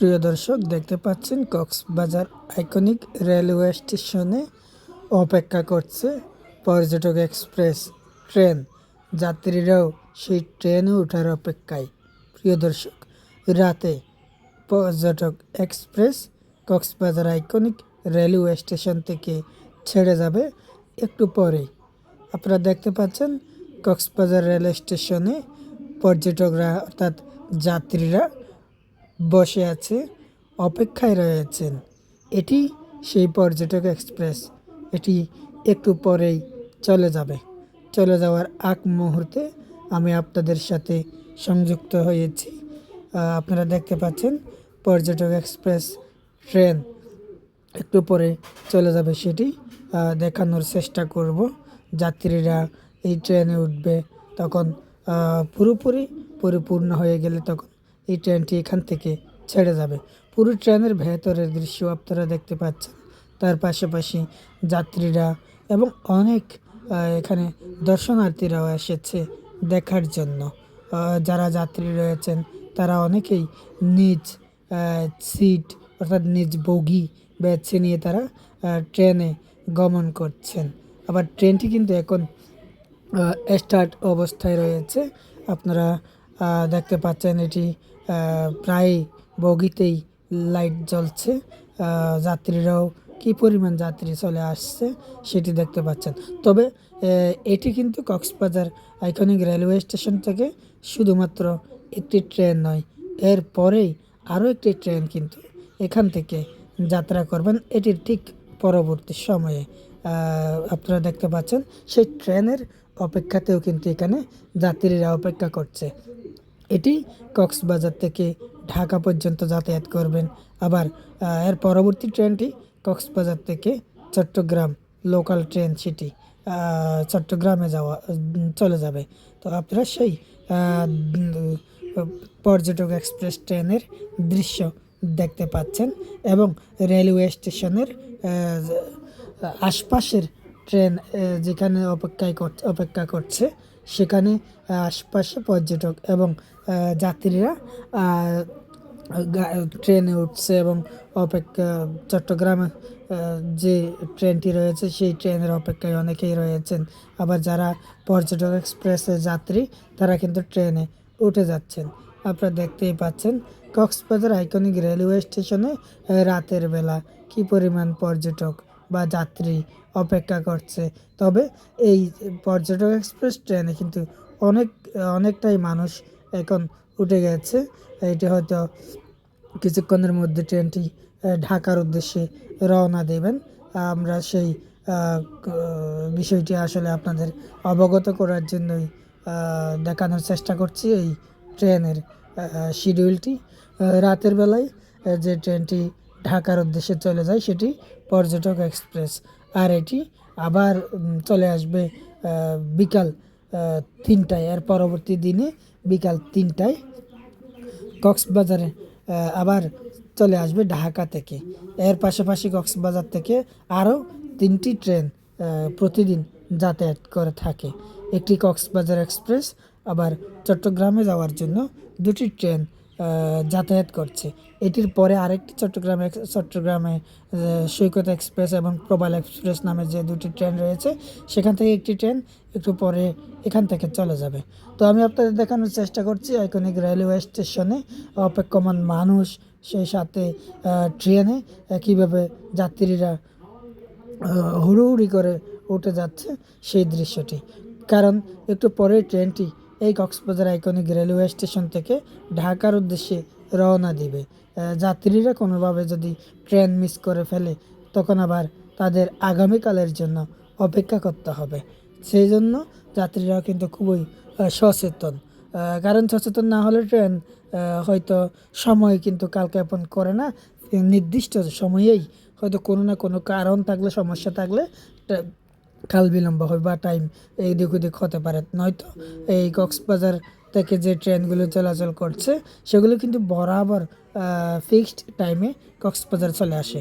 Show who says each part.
Speaker 1: প্রিয় দর্শক, দেখতে পাচ্ছেন কক্সবাজার আইকনিক রেলওয়ে স্টেশনে অপেক্ষা করছে পর্যটক এক্সপ্রেস ট্রেন। যাত্রীরাও সেই ট্রেনে ওঠার অপেক্ষায়। প্রিয় দর্শক, রাতে Paryatak express Cox's Bazar iconic railway station থেকে ছেড়ে যাবে একটু পরেই। আপনারা দেখতে পাচ্ছেন কক্সবাজার রেল স্টেশনে পর্যটকরা অর্থাৎ যাত্রীরা বসে আছে, অপেক্ষায় রয়েছেন। এটি সেই পর্যটক এক্সপ্রেস। এটি একটু পরেই চলে যাবে। চলে যাওয়ার আগ মুহূর্তে আমি আপনাদের সাথে সংযুক্ত হয়েছি। আপনারা দেখতে পাচ্ছেন পর্যটক এক্সপ্রেস ট্রেন একটু পরে চলে যাবে সেটি। দেখানোর চেষ্টা করব। যাত্রীরা এই ট্রেনে উঠবে তখন পুরোপুরি পরিপূর্ণ হয়ে গেলে তখন এই ট্রেনটি এখান থেকে ছেড়ে যাবে। পুরো ট্রেনের ভেতরের দৃশ্য আপনারা দেখতে পাচ্ছেন। তার পাশাপাশি যাত্রীরা এবং অনেক এখানে দর্শনার্থীরাও এসেছে দেখার জন্য। যারা যাত্রী রয়েছেন, তারা অনেকেই নিজ সিট অর্থাৎ নিজ বগি বেছে নিয়ে তারা ট্রেনে গমন করছেন। আবার ট্রেনটি কিন্তু এখন স্টার্ট অবস্থায় রয়েছে। আপনারা দেখতে পাচ্ছেন এটি প্রায় বগিতেই লাইট জ্বলছে। যাত্রীরাও কি পরিমাণ যাত্রী চলে আসছে সেটি দেখতে পাচ্ছেন। তবে এটি কিন্তু কক্সবাজার আইকনিক রেলওয়ে স্টেশন থেকে শুধুমাত্র একটি ট্রেন নয়, এর পরেই আরও একটি ট্রেন কিন্তু এখান থেকে যাত্রা করবেন। এটির ঠিক পরবর্তী সময়ে আপনারা দেখতে পাচ্ছেন সেই ট্রেনের অপেক্ষাতেও কিন্তু এখানে যাত্রীরা অপেক্ষা করছে। এটি কক্সবাজার থেকে ঢাকা পর্যন্ত যাতায়াত করবেন। আবার এর পরবর্তী ট্রেনটি কক্সবাজার থেকে চট্টগ্রাম লোকাল ট্রেন সেটি চট্টগ্রামে যাওয়া চলে যাবে। তো আপনারা সেই পর্যটক এক্সপ্রেস ট্রেনের দৃশ্য দেখতে পাচ্ছেন এবং রেলওয়ে স্টেশনের আশপাশের ট্রেন যেখানে অপেক্ষায় অপেক্ষা করছে সেখানে আশপাশে পর্যটক এবং যাত্রীরা ট্রেনে উঠছে এবং অপেক্ষা চট্টগ্রামে যে ট্রেনটি রয়েছে সেই ট্রেনের অপেক্ষায় অনেকেই রয়েছেন। আবার যারা পর্যটক এক্সপ্রেসের যাত্রী, তারা কিন্তু ট্রেনে উঠে যাচ্ছেন। আপনারা দেখতেই পাচ্ছেন, কক্সবাজার আইকনিক রেলওয়ে স্টেশনে রাতের বেলা কি পরিমাণ পর্যটক। বা যাত্রী অপেক্ষা করছে। তবে এই পর্যটক এক্সপ্রেস ট্রেনে কিন্তু অনেক, অনেকটাই মানুষ এখন উঠে গেছে। এটি হয়তো কিছুক্ষণের মধ্যে ট্রেনটি ঢাকার উদ্দেশ্যে রওনা দেবেন। আমরা সেই বিষয়টি আসলে আপনাদের অবগত করার জন্যই দেখানোর চেষ্টা করছি এই ট্রেনের শিডিউলটি রাতের বেলায় যে ট্রেনটি ঢাকার উদ্দেশ্যে চলে যায় সেটি পর্যটক এক্সপ্রেস। আর এটি আবার চলে আসবে বিকাল তিনটায়। এর পরবর্তী দিনে বিকাল তিনটায় কক্সবাজারে আবার চলে আসবে ঢাকা থেকে। এর পাশাপাশি কক্সবাজার থেকে আরও তিনটি ট্রেন প্রতিদিন যাতায়াত করে থাকে। একটি কক্সবাজার এক্সপ্রেস, আবার চট্টগ্রামে যাওয়ার জন্য দুটি ট্রেন যাতায়াত করছে। এটির পরে আরেকটি চট্টগ্রামে চট্টগ্রামে সৈকত এক্সপ্রেস এবং প্রবাল এক্সপ্রেস নামে যে দুটি ট্রেন রয়েছে, সেখান থেকে একটি ট্রেন একটু পরে এখান থেকে চলে যাবে। তো আমি আপনাদের দেখানোর চেষ্টা করছি, আইকনিক রেলওয়ে স্টেশনে অপেক্ষমান মানুষ সেই সাথে ট্রেনে কীভাবে যাত্রীরা হুড়োহুড়ি করে উঠে যাচ্ছে সেই দৃশ্যটি। কারণ একটু পরে ট্রেনটি এই কক্সবাজার আইকনিক রেলওয়ে স্টেশন থেকে ঢাকার উদ্দেশ্যে রওনা দিবে। যাত্রীরা কোনোভাবে যদি ট্রেন মিস করে ফেলে, তখন আবার তাদের আগামীকালের জন্য অপেক্ষা করতে হবে। সেই জন্য যাত্রীরাও কিন্তু খুবই সচেতন। কারণ সচেতন না হলে ট্রেন হয়তো সময় কিন্তু কালক্ষেপণ করে না। নির্দিষ্ট সময়েই হয়তো কোনো না কোনো কারণ থাকলে, সমস্যা থাকলে কাল বিলম্ব হয় বা টাইম এই দিক ওদিক হতে পারে। নয়তো এই কক্সবাজার থেকে যে ট্রেনগুলো চলাচল করছে, সেগুলো কিন্তু বরাবর ফিক্সড টাইমে কক্সবাজার চলে আসে।